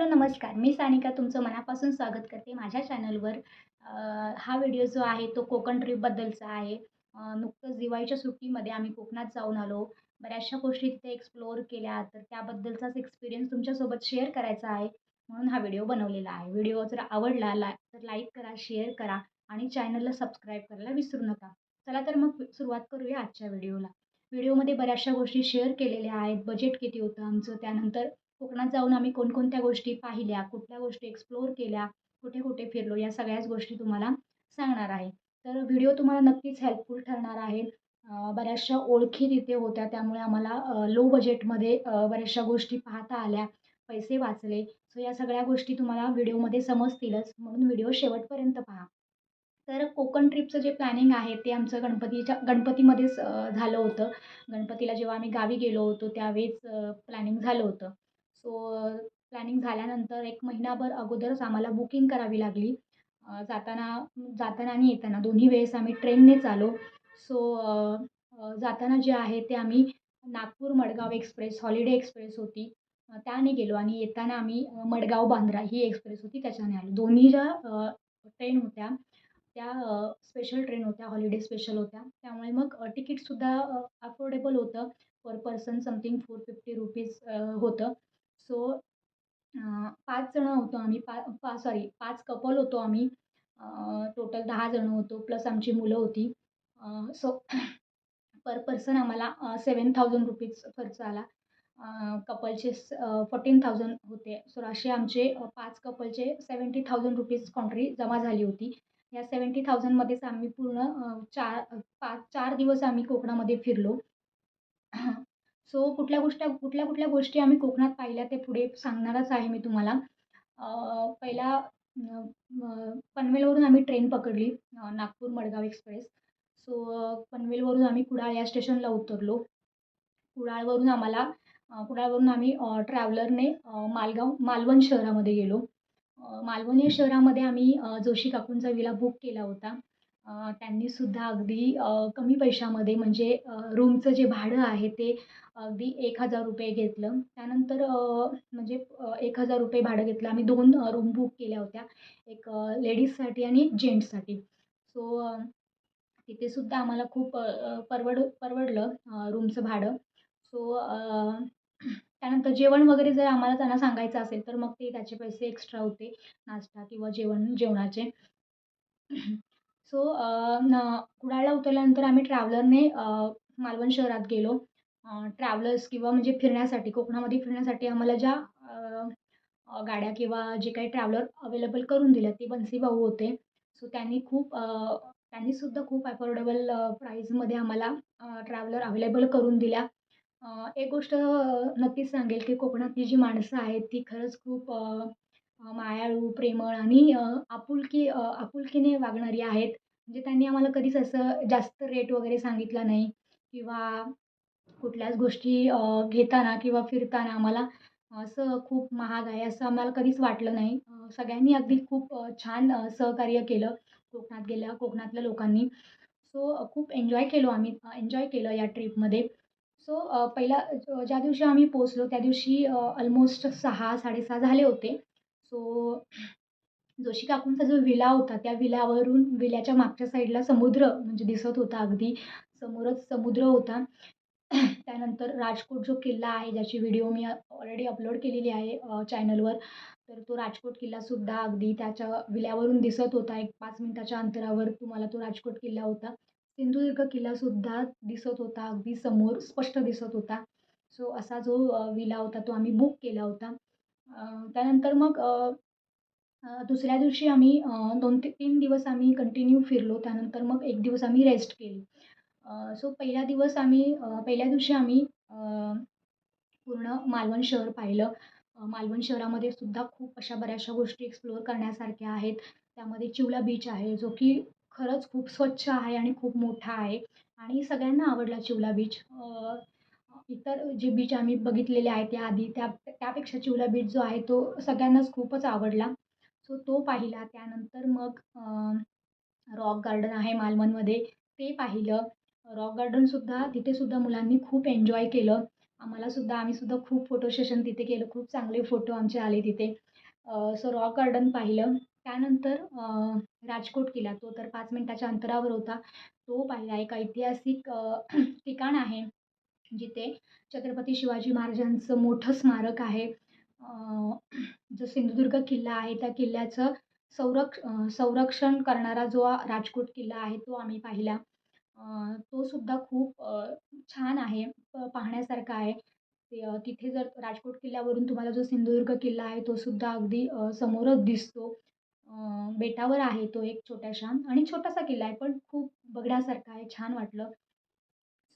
Hello नमस्कार. मी सानिका तुमचं मनापासून स्वागत करते माझ्या चॅनलवर. हा व्हिडिओ जो आहे तो कोकण ट्रिपबद्दलचा आहे. नुकतंच दिवाळीच्या सुट्टीमध्ये आम्ही कोकणात जाऊन आलो. बऱ्याचशा गोष्टी तिथे एक्सप्लोअर केल्या. तर त्याबद्दलचाच एक्सपिरियन्स तुमच्यासोबत शेअर करायचा आहे म्हणून हा व्हिडिओ बनवलेला आहे. व्हिडिओ जर आवडला ला तर लाईक करा शेअर करा आणि चॅनलला सबस्क्राईब करायला विसरू नका. चला तर मग सुरुवात करूया आजच्या व्हिडिओला. व्हिडिओमध्ये बऱ्याचशा गोष्टी शेअर केलेल्या आहेत. बजेट किती होतं आमचं त्यानंतर कोकणात जाऊन आम्ही कोणकोणत्या गोष्टी पाहिल्या कुठल्या गोष्टी एक्सप्लोअर केल्या कुठे कुठे फिरलो या सगळ्याच गोष्टी तुम्हाला सांगणार आहे. तर व्हिडिओ तुम्हाला नक्कीच हेल्पफुल ठरणार आहे. बऱ्याचशा ओळखी तिथे होत्या त्यामुळे आम्हाला लो बजेटमध्ये बऱ्याचशा गोष्टी पाहता आल्या पैसे वाचले. सो या सगळ्या गोष्टी तुम्हाला व्हिडिओमध्ये समजतीलच. म्हणून व्हिडिओ शेवटपर्यंत पहा. तर कोकण ट्रिपचं जे प्लॅनिंग आहे ते आमचं गणपतीच्या गणपतीमध्येच झालं होतं. गणपतीला जेव्हा आम्ही गावी गेलो होतो त्यावेळेस प्लॅनिंग झालं होतं. सो प्लॅनिंग झाल्यानंतर एक महिनाभर अगोदरच आम्हाला बुकिंग करावी लागली. जाताना जाताना आणि येताना दोन्ही वेळेस आम्ही ट्रेननेच आलो सो जाताना जे आहे ते आम्ही Nagpur Madgaon express holiday express होती. त्याने गेलो आणि येताना आम्ही मडगाव बांद्रा ही एक्सप्रेस होती त्याच्याने आलो. दोन्ही ज्या ट्रेन होत्या त्या स्पेशल ट्रेन होत्या हॉलिडे स्पेशल होत्या. त्यामुळे मग तिकीटसुद्धा अफोर्डेबल होतं. Per person something four fifty rupees होतं. सो पाच जणं होतो आम्ही पा पा सॉरी पाच कपल होतो आम्ही. टोटल दहा जणं होतो प्लस आमची मुलं होती. सो पर पर्सन आम्हाला सेवन थाउजंड रुपीज खर्च आला. कपलचे फोर्टीन थाउजंड होते. सो असे आमचे पाच कपलचे सेवन्टी थाउजंड रुपीज कॉन्ट्री जमा झाली होती. या सेवन्टी थाउजंडमध्येच आम्ही पूर्ण चार पाच चार दिवस आम्ही कोकणामध्ये फिरलो. सो कुठल्या गोष्टी कुठल्या कुठल्या गोष्टी आम्ही कोकणात पाहिल्या ते पुढे सांगणारच आहे मी तुम्हाला. पहिला पनवेलवरून आम्ही ट्रेन पकडली नागपूर मडगाव एक्सप्रेस सो पनवेलवरून आम्ही कुडाळ या स्टेशनला उतरलो. कुडाळवरून आम्हाला कुडाळवरून आम्ही ट्रॅव्हलरने मालगाव मालवण शहरामध्ये गेलो. मालवण या शहरामध्ये आम्ही जोशी काकूंचा विला बुक केला होता. त्यांनीसुद्धा अगदी कमी पैशामध्ये म्हणजे रूमचं जे भाडं आहे ते अगदी एक हजार रुपये घेतलं. त्यानंतर म्हणजे एक हजार रुपये भाडं घेतलं. आम्ही दोन रूम बुक केल्या होत्या. एक लेडीजसाठी आणि एक जेंट्ससाठी सो तिथेसुद्धा आम्हाला खूप परवड परवडलं रूमचं भाडं. सो त्यानंतर जेवण वगैरे जर आम्हाला त्यांना सांगायचं असेल तर मग ते त्याचे पैसे एक्स्ट्रा होते. नाश्ता किंवा जेवण जेवणाचे. सो न कुडाळला उतरल्यानंतर आम्ही ट्रॅव्हलरने मालवण शहरात गेलो. ट्रॅव्हलर्स किंवा म्हणजे फिरण्यासाठी कोकणामध्ये फिरण्यासाठी आम्हाला ज्या गाड्या किंवा जे काही ट्रॅव्हलर अवेलेबल करून दिल्या ते बन्सीभाऊ होते. सो त्यांनी खूप त्यांनीसुद्धा खूप अफोर्डेबल प्राईजमध्ये आम्हाला ट्रॅव्हलर अवेलेबल करून दिल्या. एक गोष्ट नक्कीच सांगेल की कोकणातली जी माणसं आहेत ती खरंच खूप मायाळू प्रेमळ आणि आपुलकी आपुलकीने वागणारी आहेत. म्हणजे त्यांनी आम्हाला कधीच असं जास्त रेट वगैरे सांगितला नाही किंवा कुठल्याच गोष्टी घेताना किंवा फिरताना आम्हाला असं खूप महाग आहे असं आम्हाला कधीच वाटलं नाही. सगळ्यांनी अगदी खूप छान सहकार्य केलं कोकणात गेल्या कोकणातल्या लोकांनी. सो खूप एन्जॉय केलो आम्ही एन्जॉय केलं या ट्रिपमध्ये सो पहिला ज्या दिवशी आम्ही पोचलो त्या दिवशी ऑलमोस्ट सहा साडेसहा झाले होते. सो जोशी काकूंचा जो विला होता त्या विल्यावरून विल्याच्या मागच्या साईडला समुद्र म्हणजे दिसत होता अगदी. समोरच समुद्र होता. त्यानंतर राजकोट जो किल्ला आहे ज्याची व्हिडिओ मी ऑलरेडी अपलोड केलेली आहे चॅनलवर तर तो राजकोट किल्लासुद्धा अगदी त्याच्या विल्यावरून दिसत होता. एक पाच मिनिटाच्या अंतरावर तुम्हाला तो राजकोट किल्ला होता. सिंधुदुर्ग किल्लासुद्धा दिसत होता अगदी समोर स्पष्ट दिसत होता. सो असा जो विला होता तो आम्ही बुक केला होता. त्यानंतर मग दुसऱ्या दिवशी आम्ही दोन ते तीन दिवस आम्ही कंटिन्यू फिरलो. त्यानंतर मग एक दिवस आम्ही रेस्ट केली. सो पहिला दिवस आम्ही पहिल्या दिवशी आम्ही पूर्ण मालवण शहर पाहिलं. मालवण शहरामध्ये सुद्धा खूप अशा बऱ्याचशा गोष्टी एक्सप्लोअर करण्यासारख्या आहेत. त्यामध्ये चिवला बीच आहे जो की खरंच खूप स्वच्छ आहे आणि खूप मोठा आहे. आणि सगळ्यांना आवडला चिवला बीच इतर जे बीच आम्ही बघितलेले आहेत त्याआधी त्या त्यापेक्षा चिवला बीच जो आहे तो सगळ्यांनाच खूपच आवडला. सो तो पाहिला. त्यानंतर मग रॉक गार्डन आहे मालवणमध्ये. ते पाहिलं. रॉक गार्डनसुद्धा तिथेसुद्धा मुलांनी खूप एन्जॉय केलं. आम्हालासुद्धा आम्हीसुद्धा खूप फोटो सेशन तिथे केलं. खूप चांगले फोटो आमचे आले तिथे. सो रॉक गार्डन पाहिलं. त्यानंतर राजकोट किल्ला. तो तर पाच मिनटाच्या अंतरावर होता. तो पाहिला. एक ऐतिहासिक ठिकाण आहे. म्हणजे जिथे छत्रपती शिवाजी महाराजांचं मोठं स्मारक आहे. जो सिंधुदुर्ग किल्ला आहे त्या किल्ल्याचं संरक्ष संरक्षण करणारा जो राजकोट किल्ला आहे तो आम्ही पाहिला. तो सुद्धा खूप छान आहे प पाहण्यासारखा आहे. ते तिथे जर राजकोट किल्ल्यावरून तुम्हाला जो सिंधुदुर्ग किल्ला आहे तो सुद्धा अगदी समोरच दिसतो. बेटावर आहे तो एक छोट्याशा आणि छोटासा किल्ला आहे पण खूप बघण्यासारखा आहे छान वाटलं.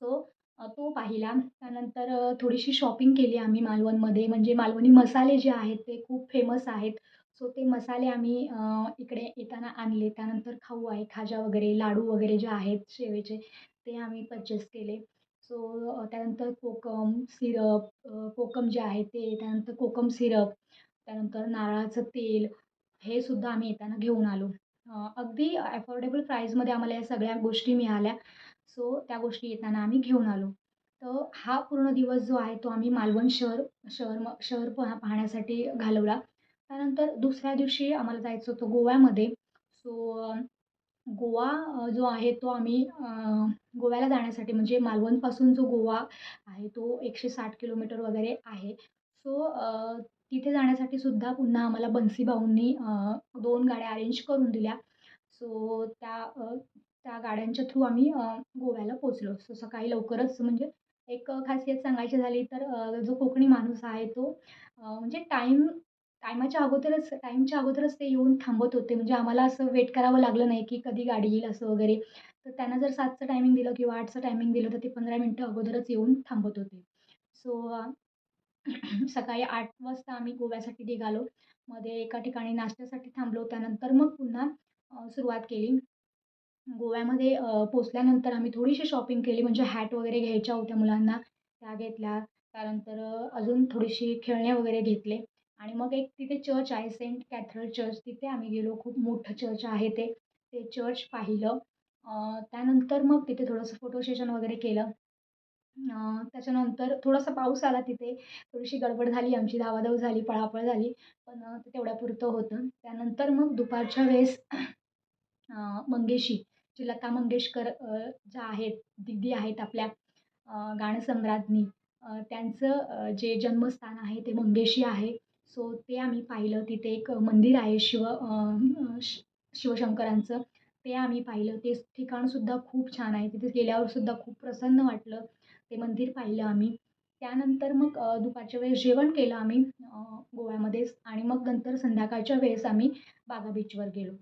सो तो पाहिला. त्यानंतर थोडीशी शॉपिंग केली आम्ही मालवणमध्ये. म्हणजे मालवणी मसाले जे आहेत ते खूप फेमस आहेत. सो ते मसाले आम्ही इकडे येताना आणले. त्यानंतर खाऊ आहे. खाजा वगैरे लाडू वगैरे जे आहेत शेवेचे ते आम्ही पर्चेस केले. सो त्यानंतर कोकम सिरप कोकम जे आहे ते त्यानंतर कोकम सिरप त्यानंतर नारळाचं तेल हे सुद्धा आम्ही येताना घेऊन आलो. अगदी अफोर्डेबल प्राईजमध्ये आम्हाला या सगळ्या गोष्टी मिळाल्या. सो त्या गोष्टी येताना आम्ही घेऊन आलो. तर हा पूर्ण दिवस जो आहे तो आम्ही मालवण शहर शहर म शहर पहा पाहण्यासाठी घालवला. त्यानंतर दुसऱ्या दिवशी आम्हाला जायचं होतं गोव्यामध्ये. सो गोवा जो आहे तो आम्ही गोव्याला जाण्यासाठी म्हणजे मालवणपासून जो गोवा आहे तो एकशे साठ किलोमीटर वगैरे आहे. सो तिथे जाण्यासाठी सुद्धा पुन्हा आम्हाला बन्सी भाऊंनी दोन गाड्या अरेंज करून दिल्या. सो त्या त्या गाड्यांच्या थ्रू आम्ही गोव्याला पोचलो सो सकाळी लवकरच म्हणजे एक खासियत सांगायची झाली तर जो कोकणी माणूस आहे तो म्हणजे टाईम टायमाच्या अगोदरच टाईमच्या अगोदरच ते येऊन थांबत होते. म्हणजे आम्हाला असं वेट करावं लागलं नाही की कधी गाडी येईल असं वगैरे. तर त्यांना जर सातचं टायमिंग दिलं किंवा आठचं टायमिंग दिलं तर ते पंधरा मिनटं अगोदरच येऊन थांबत होते. सो सकाळी आठ वाजता आम्ही गोव्यासाठी निघालो. मध्ये एका ठिकाणी नाश्त्यासाठी थांबलो. त्यानंतर मग पुन्हा सुरुवात केली. गोव्यामध्ये पोचल्यानंतर आम्ही थोडीशी शॉपिंग केली. म्हणजे हॅट वगैरे घ्यायच्या होत्या मुलांना त्या घेतल्या. त्यानंतर अजून थोडीशी खेळणे वगैरे घेतले. आणि मग एक तिथे चर्च आहे सेंट कॅथरल चर्च तिथे आम्ही गेलो. खूप मोठं चर्च आहे ते. ते चर्च पाहिलं. त्यानंतर मग तिथे थोडंसं फोटो सेशन वगैरे केलं. त्याच्यानंतर थोडासा पाऊस आला तिथे. थोडीशी गडबड झाली. आमची धावाधाव झाली. पळापळ झाली. पण ते तेवढ्यापुरतं होतं. त्यानंतर मग दुपारच्या वेळेस मंगेशी. जी लता मंगेशकर ज्या आहेत दिदी आहेत आपल्या गाणसम्राज्ञी त्यांचं जे जन्मस्थान आहे ते मंगेशी आहे. सो ते आम्ही पाहिलं. तिथे एक मंदिर आहे शिव शिवशंकरांचं. ते आम्ही पाहिलं. ते ठिकाणसुद्धा खूप छान आहे. तिथे गेल्यावरसुद्धा खूप प्रसन्न वाटलं. ते मंदिर पाहिलं आम्ही. त्यानंतर मग दुपारच्या वेळेस जेवण केलं आम्ही गोव्यामध्येच. आणि मग नंतर संध्याकाळच्या वेळेस आम्ही बागा बीचवर गेलो.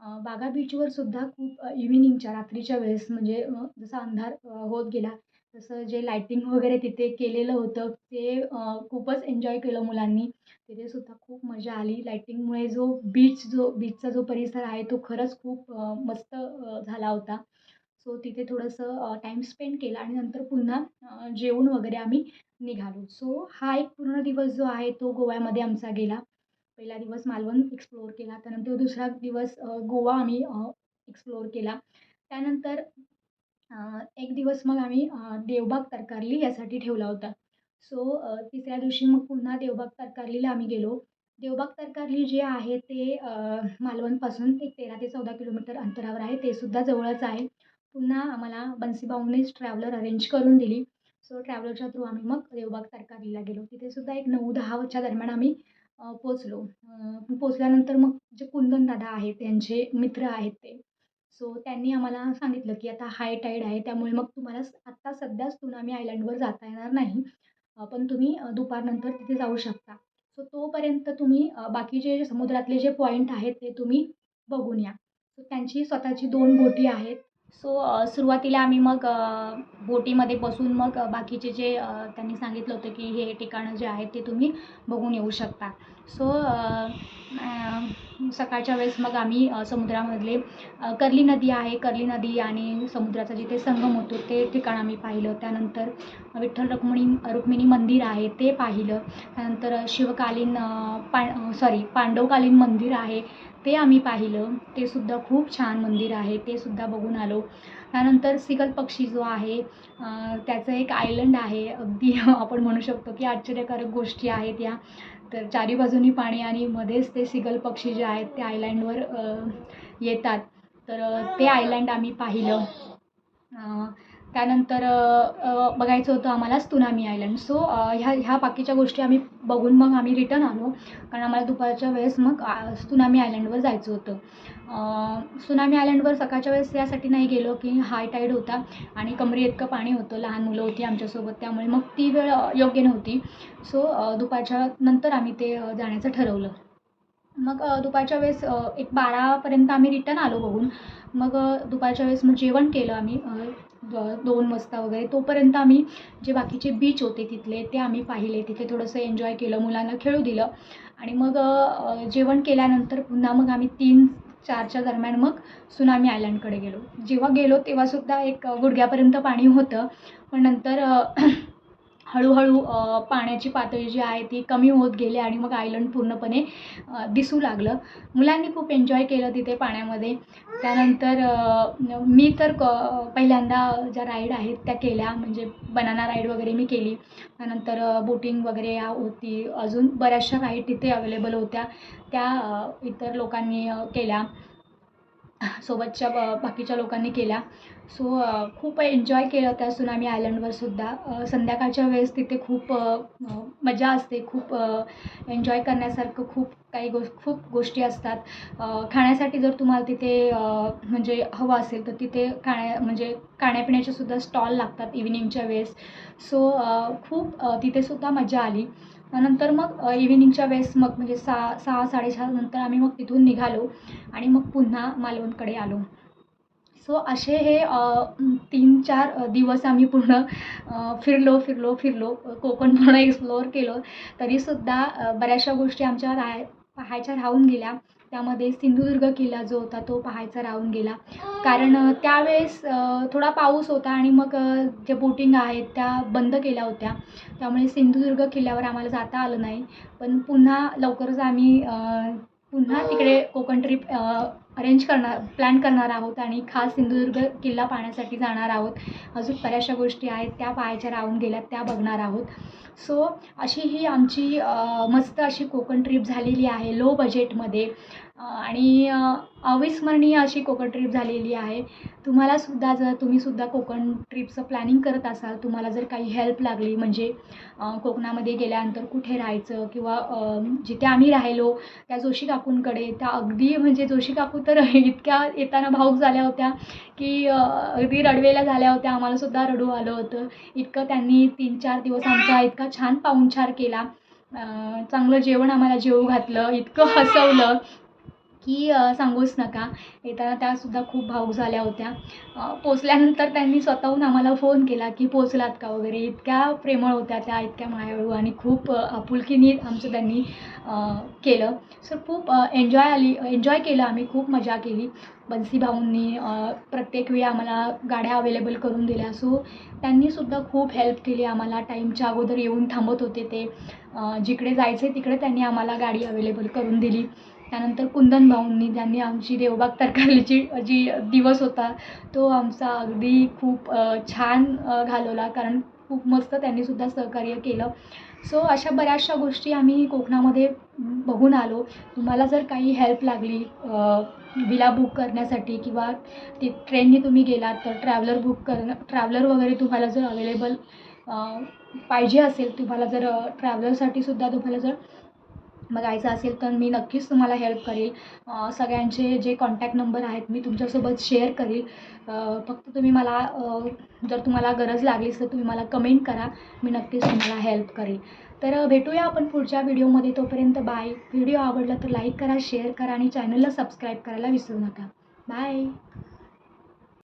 बागा बीचवर सुद्धा खूप इव्हिनिंगच्या रात्रीच्या वेळेस म्हणजे जसा अंधार होत गेला तसं जे लायटिंग वगैरे तिथे केलेलं होतं ते खूपच एन्जॉय केलं मुलांनी. तिथे सुद्धा खूप मजा आली. लायटिंगमुळे जो बीच जो बीचचा जो परिसर आहे तो खरंच खूप मस्त झाला होता. सो तिथे थोडंसं टाईम स्पेंड केला आणि नंतर पुन्हा जेवण वगैरे आम्ही निघालो. सो हा एक पूर्ण दिवस जो आहे तो गोव्यामध्ये आमचा गेला. पहिला दिवस मालवण एक्सप्लोअर केला त्यानंतर दुसरा दिवस गोवा आम्ही एक्सप्लोअर केला. त्यानंतर एक दिवस मग आम्ही देवबाग तरकारली यासाठी ठेवला होता. सो तिसऱ्या दिवशी मग पुन्हा देवबाग तरकारलीला आम्ही गेलो. देवबाग तरकारली जे आहे ते मालवणपासून एक तेरा ते चौदा किलोमीटर अंतरावर आहे. ते सुद्धा जवळच आहे. पुन्हा आम्हाला बन्सीबाऊनेच ट्रॅव्हलर अरेंज करून दिली. सो ट्रॅव्हलरच्या थ्रू आम्ही मग देवबाग तरकारलीला गेलो. तिथे सुद्धा एक नऊ दहाच्या दरम्यान आम्ही पोचलो. पोचल्यानंतर मग जे कुंदनदादा आहेत त्यांचे मित्र आहेत ते. सो त्यांनी आम्हाला सांगितलं की आता हाय टाईड आहे त्यामुळे मग तुम्हाला आत्ता सध्याच सुनामी आयलंडवर जाता येणार नाही. पण तुम्ही दुपारनंतर तिथे जाऊ शकता. सो तोपर्यंत तुम्ही बाकीचे समुद्रातले जे पॉईंट आहेत ते तुम्ही बघून या. सो त्यांची स्वतःची दोन बोटी आहेत. सो सुरुवातीला आम्ही मग बोटीमध्ये बसून मग बाकीचे जे त्यांनी सांगितलं होतं की हे ठिकाणं जे आहेत ते तुम्ही बघून येऊ शकता. सो सकाळच्या वेळेस मग आम्ही समुद्रामधले कर्ली नदी आहे कर्ली नदी आणि समुद्राचा जिथे संगम होतो ते ठिकाण आम्ही पाहिलं. त्यानंतर विठ्ठल रुक्मिणी रुक्मिणी मंदिर आहे ते पाहिलं. त्यानंतर शिवकालीन पा सॉरी पांडवकालीन मंदिर आहे. ते आम्ही पाहिलं. ते सुद्धा खूप छान मंदिर आहे. ते सुद्धा बघून आलो. त्यानंतर सिगल पक्षी जो आहे त्याचं एक आयलंड आहे. अगदी आपण म्हणू शकतो की आश्चर्यकारक गोष्टी आहेत या. तर चारी बाजूनी पाणी आणि मध्येच ते सिगल पक्षी जे आहेत ते आयलँडवर येतात. तर ते आयलँड आम्ही पाहिलं. त्यानंतर बघायचं होतं आम्हाला त्सुनामी आयलंड सो ह्या ह्या बाकीच्या गोष्टी आम्ही बघून मग आम्ही रिटर्न आलो. कारण आम्हाला दुपारच्या वेळेस मग आ, त्सुनामी आयलंडवर जायचं होतं. सुनामी त्सुनामी आयलंडवर सकाळच्या वेळेस यासाठी नाही गेलो की हाय टाईड होता आणि कमरे इतकं पाणी होतं. लहान मुलं होती आमच्यासोबत त्यामुळे मग ती वेळ योग्य नव्हती. सो दुपारच्या नंतर आम्ही ते जाण्याचं ठरवलं. मग दुपारच्या वेळेस एक बारापर्यंत आम्ही रिटर्न आलो बघून. मग दुपारच्या वेळेस मग जेवण केलं आम्ही. दोन वाजता वगैरे. तोपर्यंत आम्ही जे बाकीचे बीच होते तिथले ते आम्ही पाहिले. तिथे थोडंसं एन्जॉय केलं मुलांना खेळू दिलं. आणि मग जेवण केल्यानंतर पुन्हा मग आम्ही तीन चारच्या दरम्यान मग सुनामी आयलँडकडे गेलो. जेव्हा गेलो तेव्हासुद्धा एक गुडघ्यापर्यंत पाणी होतं. पण नंतर हळूहळू पाण्याची पातळी जी आहे ती कमी होत गेली आणि मग आयलंड पूर्णपणे दिसू लागलं. मुलांनी खूप एन्जॉय केलं तिथे पाण्यामध्ये. त्यानंतर मी तर क पहिल्यांदा ज्या राईड आहेत त्या केल्या. म्हणजे बनाना राईड वगैरे मी केली. त्यानंतर बोटिंग वगैरे या होती. अजून बऱ्याचशा राईड तिथे अवेलेबल होत्या. त्या इतर लोकांनी केल्या. सोबतच्या ब बाकीच्या लोकांनी केल्या. सो खूप एन्जॉय केलं त्या सुनामी आयलंडवर सुद्धा. संध्याकाळच्या वेळेस तिथे खूप मजा असते. खूप एन्जॉय करण्यासारखं खूप काही गो खूप गोष्टी असतात. खाण्यासाठी जर तुम्हाला तिथे म्हणजे हवं असेल तर तिथे खाण्या म्हणजे खाण्यापिण्याचे सुद्धा स्टॉल लागतात इव्हिनिंगच्या वेळेस. सो खूप तिथेसुद्धा मजा आली. नंतर मग इव्हिनिंगच्या वेळेस मग म्हणजे सहा सहा साडेसहा नंतर आम्ही मग तिथून निघालो आणि मग पुन्हा मालवणकडे आलो. सो असे हे तीन चार दिवस आम्ही पूर्ण फिरलो फिरलो फिरलो. कोकण पूर्ण एक्सप्लोअर केलो. तरीसुद्धा बऱ्याचशा गोष्टी आमच्या राह पाहायच्या राहून गेल्या. त्यामध्ये सिंधुदुर्ग किल्ला जो होता तो पाहायचा राहून गेला. कारण त्यावेळेस थोडा पाऊस होता आणि मग जे बोटिंग आहेत त्या बंद केल्या होत्या. त्यामुळे सिंधुदुर्ग किल्ल्यावर आम्हाला जाता आलं नाही. पण पुन्हा लवकरच आम्ही पुन्हा तिकडे कोकण ट्रिप अरेंज करणार प्लॅन करणार आहोत आणि खास सिंधुदुर्ग किल्ला पाहण्यासाठी जाणार आहोत. अजून बऱ्याचशा गोष्टी आहेत त्या पाहायच्या राहून गेल्यात त्या बघणार आहोत. सो अशी ही आमची मस्त अशी कोकण ट्रिप झालेली आहे लो बजेटमध्ये आणि अविस्मरणीय अशी कोकण ट्रीप झालेली आहे. तुम्हालासुद्धा जर तुम्हीसुद्धा कोकण ट्रिपचं प्लॅनिंग करत असाल तुम्हाला जर काही हेल्प लागली म्हणजे कोकणामध्ये गेल्यानंतर कुठे राहायचं किंवा जिथे आम्ही राहिलो त्या जोशी काकूंकडे त्या अगदी म्हणजे जोशी काकू तर इतक्या येताना भाऊक झाल्या होत्या की अगदी रडवेल्या झाल्या होत्या. आम्हालासुद्धा रडू आलं होतं. इतकं त्यांनी तीन चार दिवस आमचा इतका छान पाहुणचार केला. चांगलं जेवण आम्हाला जेवू घातलं. इतकं हसवलं. की सांगूच नका. येताना त्यासुद्धा खूप भाऊक झाल्या होत्या. पोचल्यानंतर त्यांनी स्वतःहून आम्हाला फोन केला की पोचलात का वगैरे? इतक्या प्रेमळ होत्या त्या इतक्या मायाळू आणि खूप आपुलकीने आमचं त्यांनी केलं. सो खूप एन्जॉय आली एन्जॉय केलं आम्ही खूप मजा केली. बन्सी भाऊंनी प्रत्येक वेळी आम्हाला गाड्या अवेलेबल करून दिल्या. सो त्यांनीसुद्धा खूप हेल्प केली आम्हाला. टाईमच्या अगोदर येऊन थांबत होते ते. जिकडे जायचे तिकडे त्यांनी आम्हाला गाडी अवेलेबल करून दिली. त्यानंतर कुंदन भाऊंनी ज्यांनी आमची देवबाग तरकालीची जी दिवस होता तो आमचा अगदी खूप छान घालवला. कारण खूप मस्त त्यांनीसुद्धा सहकार्य केलं. सो अशा बऱ्याचशा गोष्टी आम्ही कोकणामध्ये बघून आलो. तुम्हाला जर काही हेल्प लागली विला बुक करण्यासाठी किंवा ती ट्रेनने तुम्ही गेलात तर ट्रॅव्हलर बुक करणं ट्रॅव्हलर वगैरे तुम्हाला जर अवेलेबल पाहिजे असेल तुम्हाला जर ट्रॅव्हलरसाठी सुद्धा तुम्हाला जर बघायचं असेल तर मी नक्कीच तुम्हाला हेल्प करेल. सगळ्यांचे जे कॉन्टॅक्ट नंबर आहेत मी तुमच्यासोबत शेअर करील. फक्त तुम्ही मला जर तुम्हाला गरज लागलीच तर तुम्ही मला कमेंट करा. मी नक्कीच तुम्हाला हेल्प करेल. तर भेटूया आपण पुढच्या व्हिडिओमध्ये तोपर्यंत बाय व्हिडिओ आवडला तर लाईक करा शेअर करा आणि चॅनलला सबस्क्राईब करायला विसरू नका. बाय